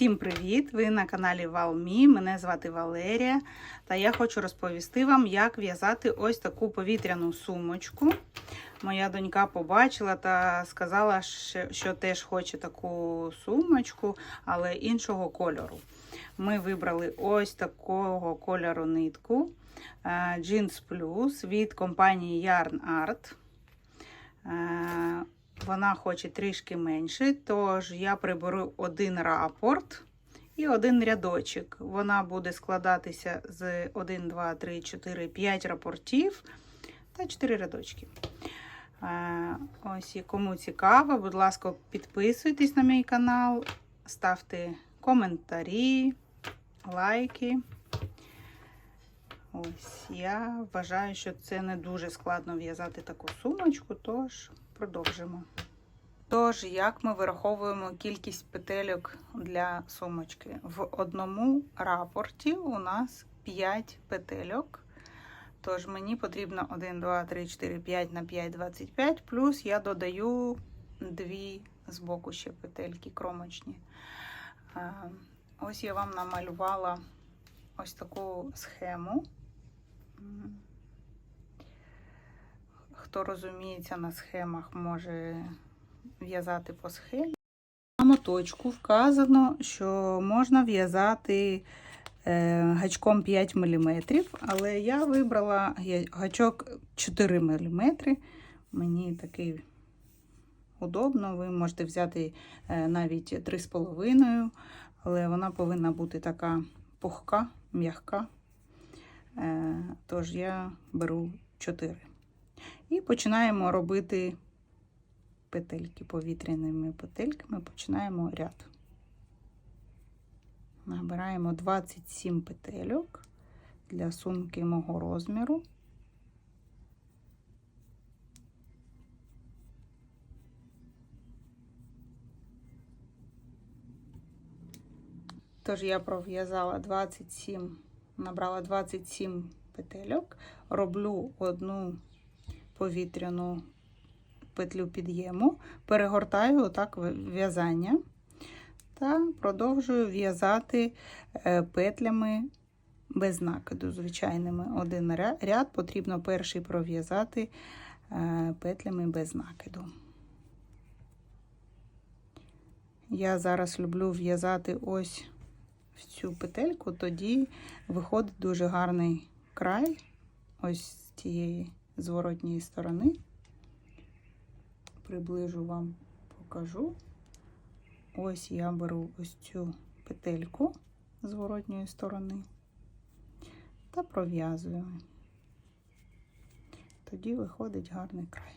Всім привіт! Ви на каналі Валмі. Мене звати Валерія, та я хочу розповісти вам, як в'язати ось таку повітряну сумочку. Моя донька побачила та сказала, що, теж хоче таку сумочку, але іншого кольору. Ми вибрали ось такого кольору нитку е, Jeans Plus від компанії Yarn Art. Вона хоче трішки менше, тож я приберу один рапорт і один рядочок. Вона буде складатися з 1, 2, 3, 4, 5 рапортів та 4 рядочки. Е, Ось кому цікаво, будь ласка, підписуйтесь на мій канал, ставте коментарі, лайки. Ось я вважаю, що це не дуже складно в'язати таку сумочку, тож продовжимо. Тож, як ми вираховуємо кількість петельок для сумочки? В одному рапорті у нас 5 петельок. Тож мені потрібно 1, 2, 3, 4, 5 на 5, 25, плюс я додаю 2 з боку ще петельки кромочні. Е, Ось я вам намалювала ось таку схему. Хто розуміється на схемах, може в'язати по схемі. На моточку вказано, що можна в'язати е, гачком 5 мм, але я вибрала гачок 4 мм. Мені такий удобно. Ви можете взяти е, навіть 3,5, але вона повинна бути така пухка, м'яка. Е, Тож я беру 4. І починаємо робити петельки повітряними петельками, починаємо ряд. Набираємо 27 петельок для сумки мого розміру. Тож я пров'язала 27, набрала 27 петельок, роблю одну повітряну петлю під'єму, перегортаю отак в'язання та продовжую в'язати е, петлями без накиду, звичайними. Один ряд потрібно перший пров'язати е, петлями без накиду. Я зараз люблю в'язати ось в цю петельку, тоді виходить дуже гарний край ось цієї зворотньої сторони. Приближу вам покажу. Ось я беру ось цю петельку зворотньої сторони та пров'язую. Тоді виходить гарний край.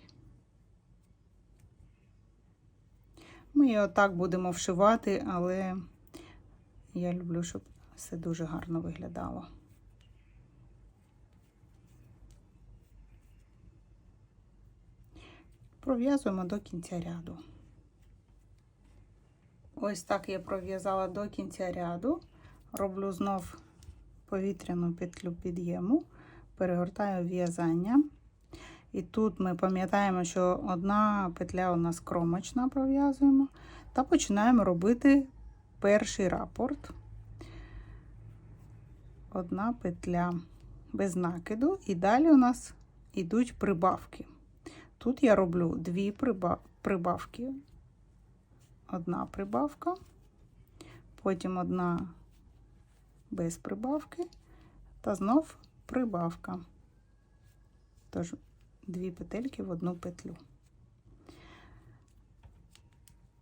Ми її отак будемо вшивати, але я люблю, щоб все дуже гарно виглядало. Пров'язуємо до кінця ряду. Ось так я пров'язала до кінця ряду. Роблю знов повітряну петлю під'єму, перегортаю в'язання. І тут ми пам'ятаємо, що одна петля у нас кромочна пров'язуємо, та починаємо робити перший рапорт. Одна петля без накиду, і далі у нас йдуть прибавки. Тут я роблю дві прибавки. Одна прибавка, потім одна без прибавки, та знов прибавка. Тож дві петельки в одну петлю.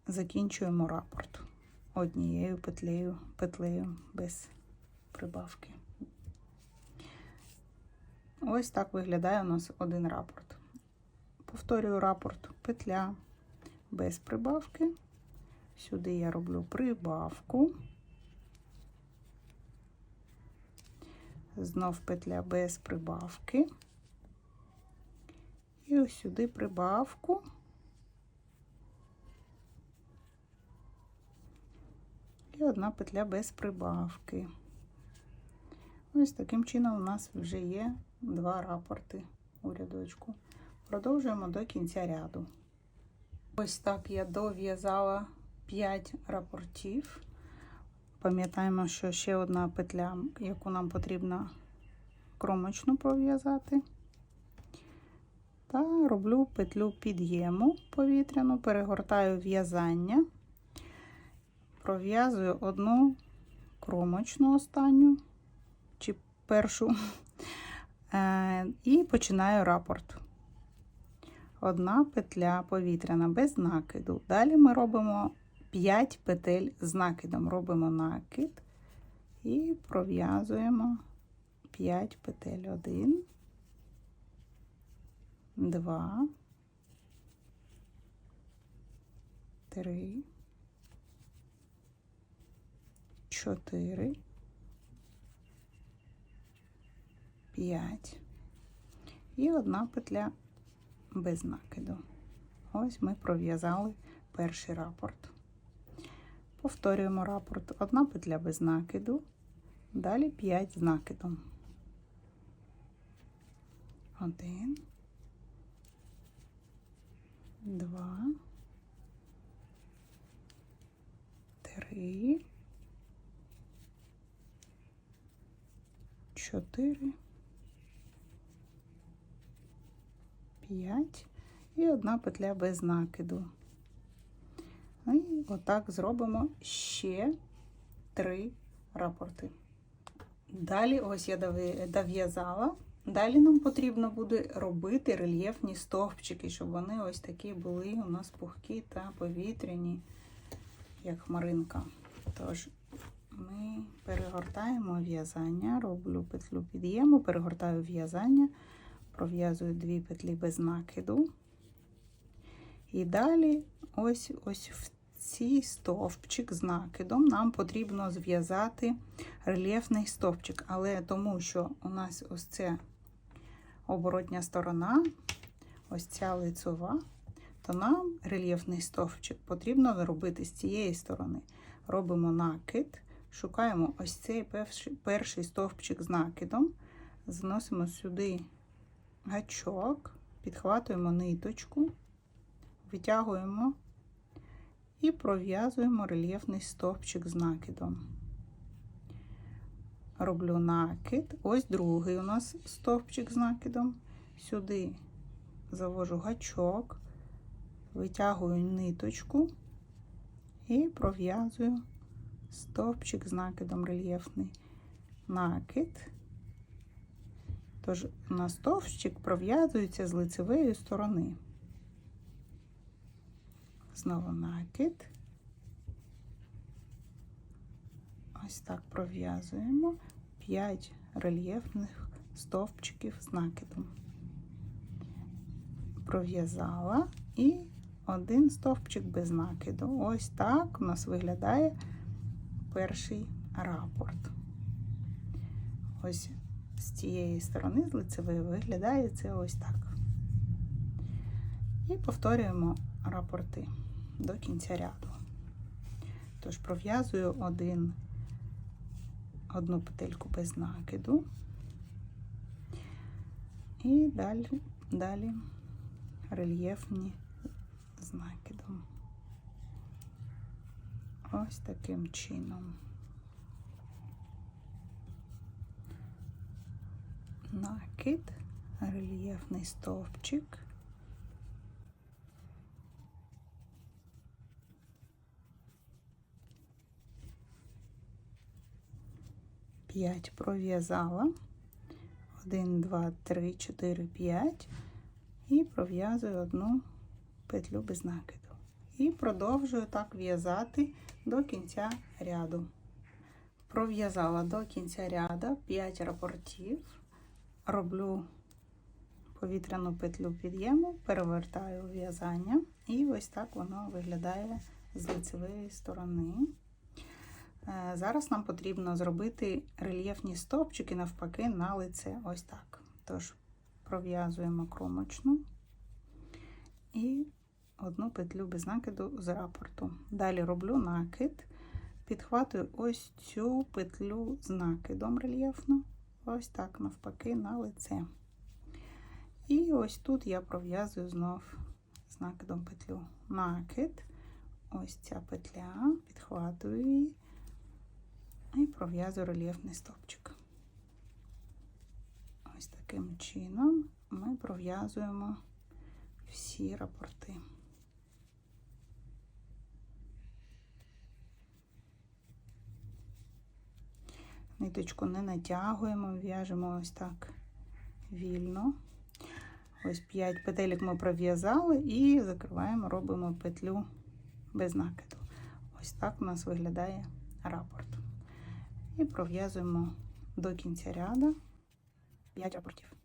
Закінчуємо рапорт однією петлею, петлею без прибавки. Ось так виглядає у нас один рапорт. Повторюю рапорт петля без прибавки. Сюди я роблю прибавку. Знов петля без прибавки. І ось сюди прибавку. І одна петля без прибавки. Ось таким чином у нас вже є два рапорти у рядочку. Продовжуємо до кінця ряду. Ось так я дов'язала 5 рапортів. Пам'ятаємо, що ще одна петля, яку нам потрібно кромочну пров'язати. Та роблю петлю під'єму повітряну, перегортаю в'язання, пров'язую одну кромочну останню чи першу, е, і починаю рапорт. Одна петля повітряна без накиду. Далі ми робимо 5 петель з накидом. Робимо накид і пров'язуємо 5 петель. 1, 2, 3, 4, 5 і одна петля без накиду. Ось ми пров'язали перший рапорт. Повторюємо рапорт. Одна петля без накиду, далі 5 з накидом. Один, два, три, чотири, п'ять і одна петля без накиду. І отак зробимо ще три рапорти. Далі, ось я дов'язала. Далі нам потрібно буде робити рельєфні стовпчики, щоб вони ось такі були у нас пухкі та повітряні, як хмаринка. Тож, ми перегортаємо в'язання, роблю петлю під'єму, перегортаю в'язання, пров'язую дві петлі без накиду. І далі ось ось в цей стовпчик з накидом нам потрібно зв'язати рельєфний стовпчик. Але тому що у нас ось це оборотня сторона, ось ця лицова, то нам рельєфний стовпчик потрібно робити з цієї сторони. Робимо накид, шукаємо ось цей перший стовпчик з накидом, заносимо сюди гачок, підхватуємо ниточку витягуємо і пров'язуємо рельєфний стовпчик з накидом. Роблю накид, ось другий у нас стовпчик з накидом. Сюди завожу гачок, витягую ниточку і пров'язую стовпчик з накидом рельєфний накид. Тож на стовпчик пров'язується з лицевої сторони. Знову накид. Ось так пров'язуємо 5 рельєфних стовпчиків з накидом. Пров'язала і один стовпчик без накиду. Ось так у нас виглядає перший рапорт. Ось з цієї сторони, з лицевої, виглядає це ось так. І повторюємо рапорти до кінця ряду. Тож пров'язую один, одну петельку без накиду і далі, далі рельєфні з накидом. Ось таким чином. Накид, рельєфний стовпчик. 5 пров'язала. 1, 2, 3, 4, 5 і пров'язую одну петлю без накиду. І продовжую так в'язати до кінця ряду. Пров'язала до кінця ряду 5 рапортів, роблю повітряну петлю під'єму, перевертаю в'язання, і ось так воно виглядає з лицевої сторони. Е, зараз нам потрібно зробити рельєфні стовпчики навпаки на лице. Ось так. Тож, пров'язуємо кромочну і одну петлю без накиду з рапорту. Далі роблю накид, підхватую ось цю петлю з накидом рельєфну, ось так, навпаки, на лице. І ось тут я пров'язую знов з накидом петлю. Накид, ось ця петля, підхватую її і пров'язую рельєфний стовпчик. Ось таким чином ми пров'язуємо всі рапорти. Ниточку не натягуємо, в'яжемо ось так вільно. Ось 5 петелек ми пров'язали і закриваємо, робимо петлю без накиду. Ось так у нас виглядає рапорт. І пров'язуємо до кінця ряду 5 рапортів.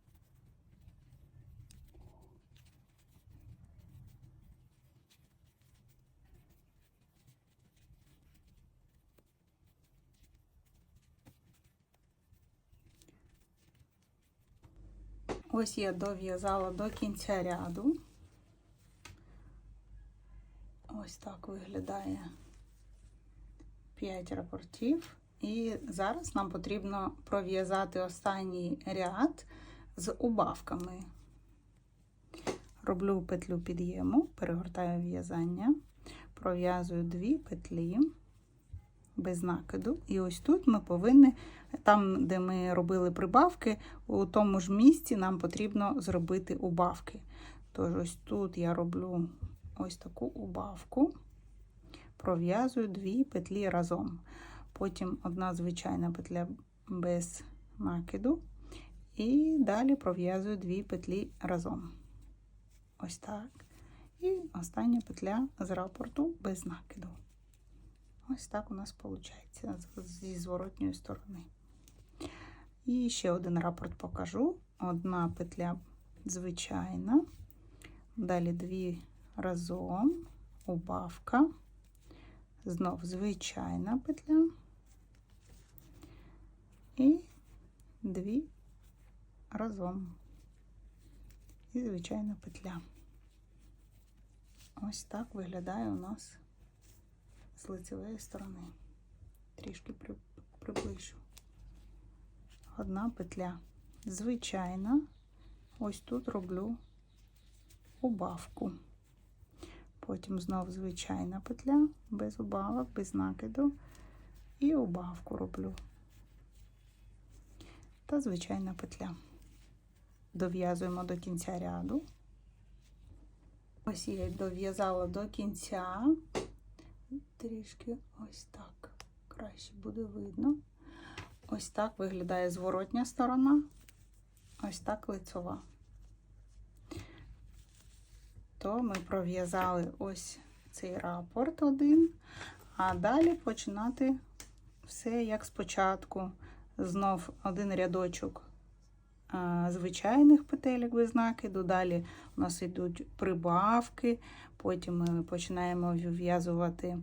Ось я дов'язала до кінця ряду. Ось так виглядає 5 рапортів. І зараз нам потрібно пров'язати останній ряд з убавками. Роблю петлю під'єму, перегортаю в'язання, пров'язую дві петлі без накиду. І ось тут ми повинні, там, де ми робили прибавки, у тому ж місці нам потрібно зробити убавки. Тож, ось тут я роблю ось таку убавку, пров'язую дві петлі разом. Потім одна звичайна петля без накиду. І далі пров'язую дві петлі разом. Ось так. І остання петля з рапорту без накиду. Ось так у нас виходить зі зворотньої сторони. І ще один рапорт покажу. Одна петля звичайна, далі дві разом, убавка, знов звичайна петля і дві разом. І звичайна петля. Ось так виглядає у нас з лицевої сторони. Трішки приближу. Одна петля звичайна. Ось тут роблю убавку. Потім знов звичайна петля, без убавок, без накиду. І убавку роблю. Та звичайна петля. Дов'язуємо до кінця ряду. Ось я дов'язала до кінця трішки ось так. Краще буде видно. Ось так виглядає зворотня сторона, ось так лицьова. То ми пров'язали ось цей рапорт один, а далі починати все як спочатку. Знов один рядочок звичайних петелек без накиду. Далі у нас йдуть прибавки, потім ми починаємо вв'язувати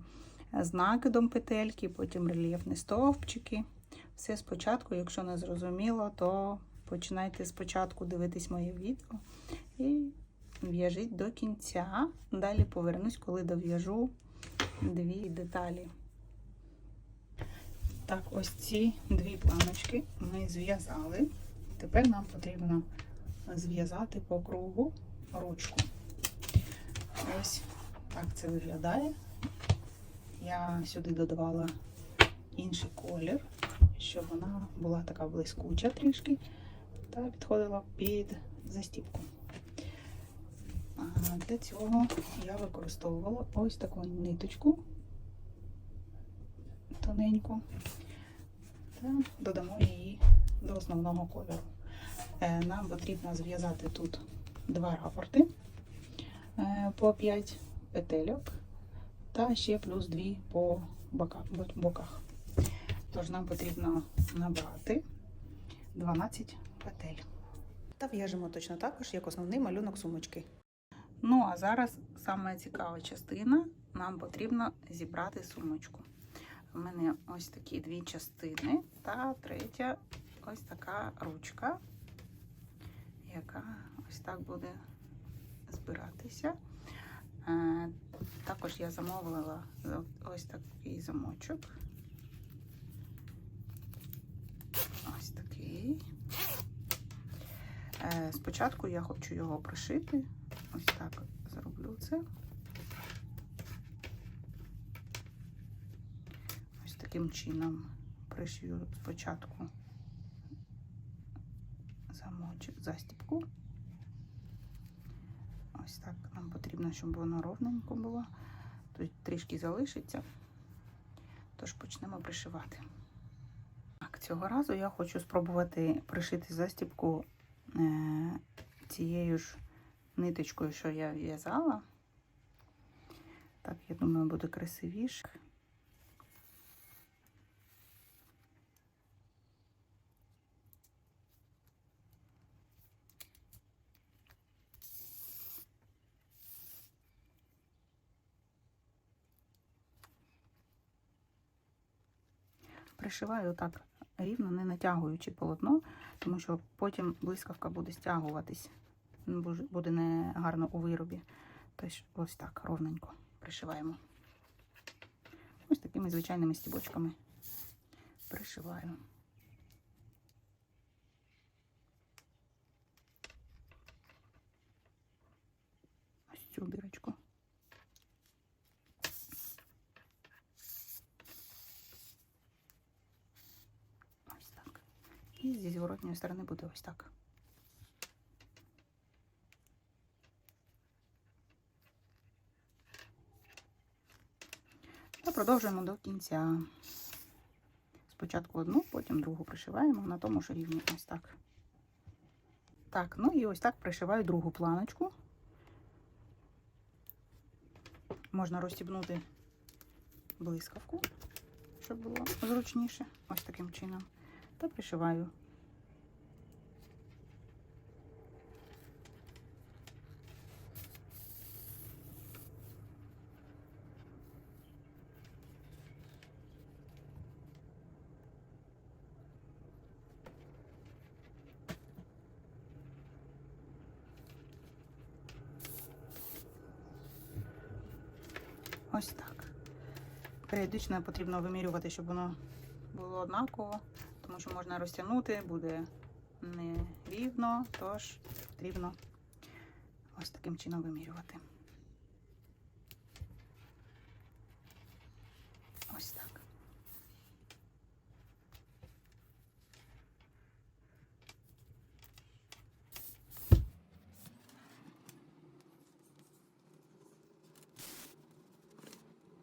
з накидом петельки, потім рельєфні стовпчики. Все спочатку, якщо не зрозуміло, то починайте спочатку дивитись моє відео і в'яжіть до кінця. Далі повернусь, коли дов'яжу дві деталі. Так, ось ці дві планочки ми зв'язали. Тепер нам потрібно зв'язати по кругу ручку. Ось так це виглядає. Я сюди додавала інший колір, щоб вона була така блискуча трішки, та підходила під застіпку. Для цього я використовувала ось таку ниточку тоненьку, та додамо її до основного кольору. Е, нам потрібно зв'язати тут два рапорти е, по 5 петельок та ще плюс 2 по боках. Тож нам потрібно набрати 12 петель. Та в'яжемо точно також, як основний малюнок сумочки. Ну, а зараз саме цікава частина, нам потрібно зібрати сумочку. У мене ось такі дві частини, та третя ось така ручка, яка ось так буде збиратися. Е, також я замовила ось такий замочок. Ось такий. Е, спочатку я хочу його пришити. Ось так зроблю це. Ось таким чином пришью спочатку замочок, застіпку. Ось так нам потрібно, щоб воно ровненько було. Тут трішки залишиться. Тож почнемо пришивати. Так, цього разу я хочу спробувати пришити застіпку е, цією ж ниточкою, що я в'язала. Так, я думаю, буде красивіше. Пришиваю так рівно, не натягуючи полотно, тому що потім блискавка буде стягуватись. Буде не гарно у виробі. Тож ось так ровненько пришиваємо. Ось такими звичайними стібочками пришиваю. Ось цю дирочку. І зі зворотньої сторони буде ось так. Та продовжуємо до кінця. Спочатку одну, потім другу пришиваємо на тому ж рівні. Ось так. Так, ну і ось так пришиваю другу планочку. Можна розстібнути блискавку, щоб було зручніше. Ось таким чином. Та пришиваю. Ось так. Періодично потрібно вимірювати, щоб воно було однаково, тому що можна розтягнути, буде нерівно, тож потрібно ось таким чином вимірювати. Ось так.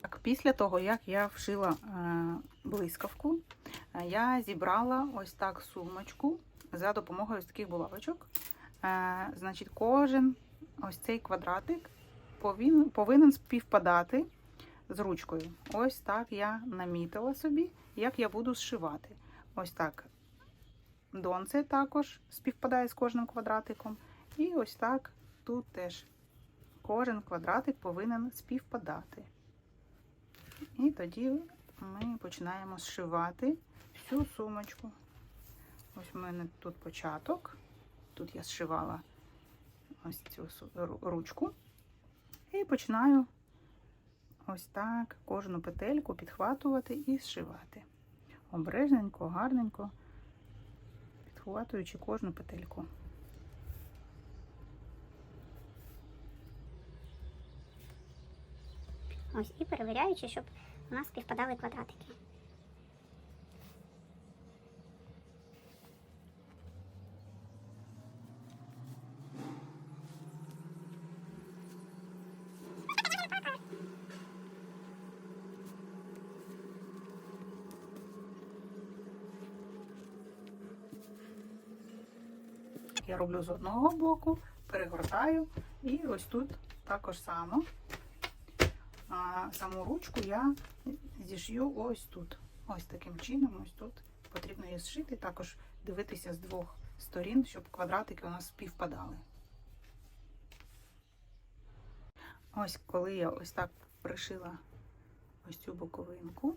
Так, після того, як я вшила е, блискавку, е, я зібрала ось так сумочку за допомогою ось таких булавочок. Е, значить, кожен ось цей квадратик повинен, співпадати з ручкою. Ось так я намітила собі, як я буду зшивати. Ось так донце також співпадає з кожним квадратиком. І ось так тут теж кожен квадратик повинен співпадати. І тоді ми починаємо зшивати всю сумочку. Ось у мене тут початок. Тут я зшивала ось цю ручку. І починаю ось так кожну петельку підхватувати і зшивати. Обережненько, гарненько, підхватуючи кожну петельку. Ось і перевіряючи, щоб у нас співпадали квадратики. Я роблю з одного боку, перегортаю, і ось тут також само. А саму ручку я зішью ось тут. Ось таким чином, ось тут. Потрібно її зшити, також дивитися з двох сторін, щоб квадратики у нас співпадали. Ось коли я ось так пришила ось цю боковинку,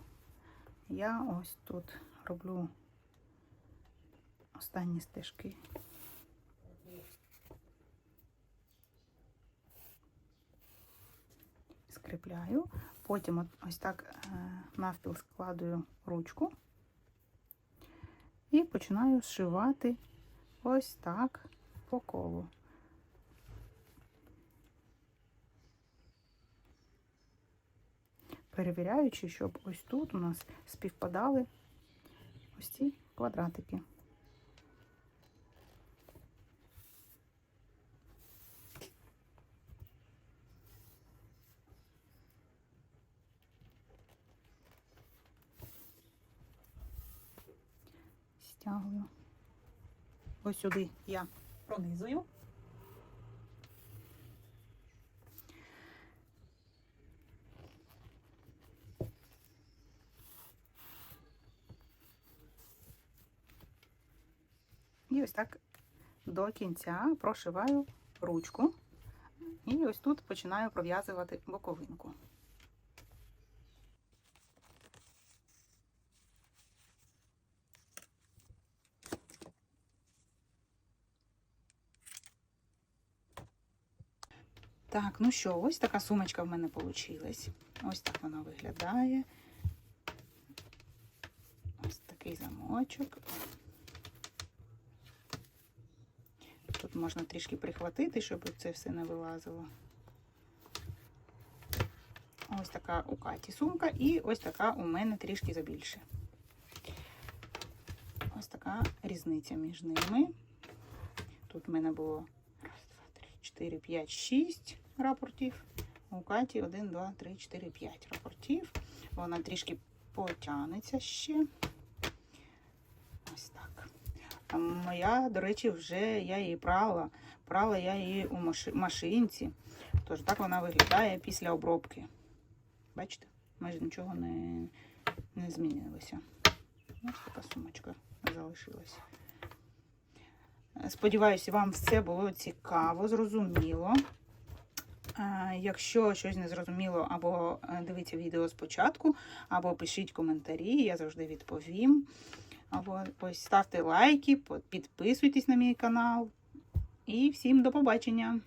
я ось тут роблю останні стежки. Скріпляю, потім ось так е, навпіл складую ручку і починаю зшивати ось так по колу. Перевіряючи, щоб ось тут у нас співпадали ось ці квадратики. Стягую. Ось сюди я пронизую. І ось так до кінця прошиваю ручку. І ось тут починаю пров'язувати боковинку. Так, ну що, ось така сумочка в мене вийшла. Ось так вона виглядає. Ось такий замочок. Тут можна трішки прихватити, щоб це все не вилазило. Ось така у Каті сумка, і ось така у мене трішки забільше. Ось така різниця між ними. Тут в мене було раз, два, три, чотири, п'ять, шість рапортів. У Каті 1, 2, 3, 4, 5 рапортів. Вона трішки потягнеться ще. Ось так. Моя, до речі, вже я її прала. Прала я її у машинці. Тож так вона виглядає після обробки. Бачите, майже нічого не, не змінилося. Ось така сумочка залишилась. Сподіваюся, вам все було цікаво, зрозуміло. Якщо щось не зрозуміло, або е, дивіться відео спочатку, або пишіть коментарі, я завжди відповім. Або ось ставте лайки, підписуйтесь на мій канал. І всім до побачення!